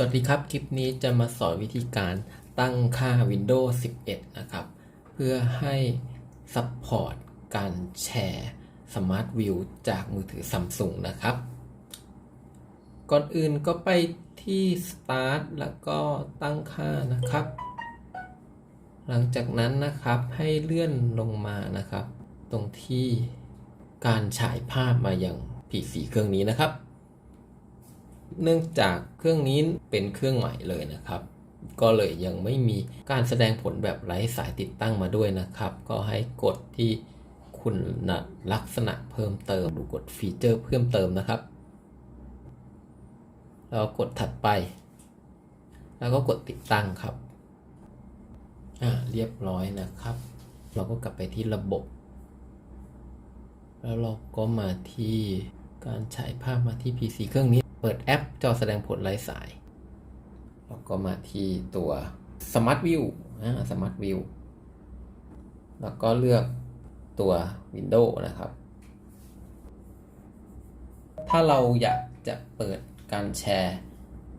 สวัสดีครับ คลิปนี้จะมาสอนวิธีการตั้งค่า Windows 11 นะครับ เพื่อให้ซัพพอร์ตการแชร์ Smart View จากมือถือ Samsung นะครับ ก่อนอื่นก็ไปที่ Start แล้วก็ตั้งค่านะครับ หลังจากนั้นนะครับให้เลื่อนลงมานะครับ ตรงที่การฉายภาพมาอย่าง PC เครื่องนี้นะครับ เนื่องจากเครื่องนี้เป็นเครื่องใหม่เลยนะครับ ก็เลยยังไม่มีการแสดงผลแบบไร้สายติดตั้งมาด้วยนะครับ ก็ให้กดที่คุณลักษณะเพิ่มเติมดูกดฟีเจอร์เพิ่มเติมนะครับแล้วกดถัดไป แล้วก็กดติดตั้งครับอ่าเรียบร้อยนะครับ เราก็กลับไปที่ระบบ แล้วเราก็มาที่การฉายภาพมาที่ PC เครื่องนี้ เปิดแอปจอแสดงผลไร้สาย แล้วก็มาที่ตัว Smart View อ่า Smart View แล้วก็เลือกตัว Windows นะครับ ถ้าเราอยากจะเปิดการแชร์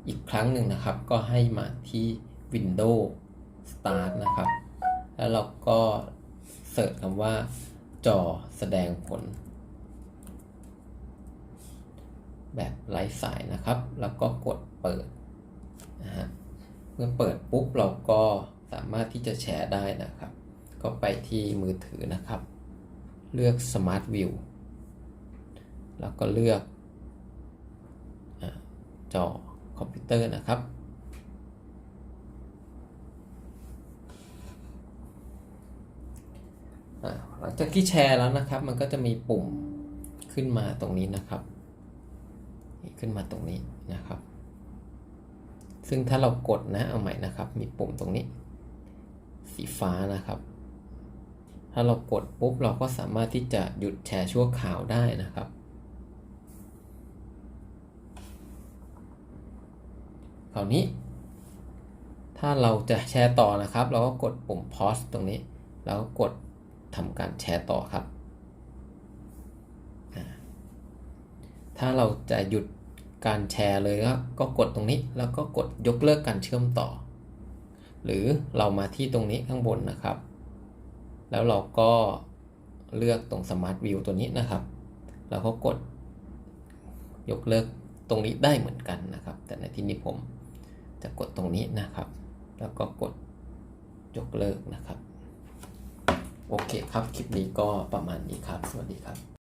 อีกครั้งหนึ่งนะครับ ก็ให้มาที่ Windows Start นะครับ แล้วเราก็เสิร์ชคำว่าจอแสดงผล แบบไร้สายนะครับ แล้วก็กดเปิดนะฮะเมื่อเปิดปุ๊บเราก็สามารถที่จะแชร์ได้นะครับ ก็ไปที่มือถือนะครับ เลือก Smart View แล้วก็เลือกอจอคอมพิวเตอร์นะครับ หลังจากที่แชร์แล้วนะครับ มันก็จะมีปุ่มขึ้นมาตรงนี้นะครับ ขึ้นมาตรงนี้นะครับ ซึ่งถ้าเรากดนะเอาใหม่นะครับ มีปุ่มตรงนี้ สีฟ้านะครับ ถ้าเรากดปุ๊บเราก็สามารถที่จะหยุดแชร์ชั่วคราวได้นะครับคราวนี้ ถ้าเราจะแชร์ต่อนะครับ เราก็กดปุ่ม pause ตรงนี้ แล้วก็กดทำการแชร์ต่อครับ ถ้าเราจะหยุดการแชร์เลยก็กดตรงนี้แล้วก็กดยกเลิกการเชื่อมต่อ หรือเรามาที่ตรงนี้ข้างบนนะครับ แล้วเราก็เลือกตรง Smart View ตัวนี้นะครับ แล้วก็กดยกเลิกตรงนี้ได้เหมือนกันนะครับ แต่ในที่นี้ผมจะกดตรงนี้นะครับ แล้วก็กดยกเลิกนะครับ โอเคครับ คลิปนี้ก็ประมาณนี้ครับ สวัสดีครับ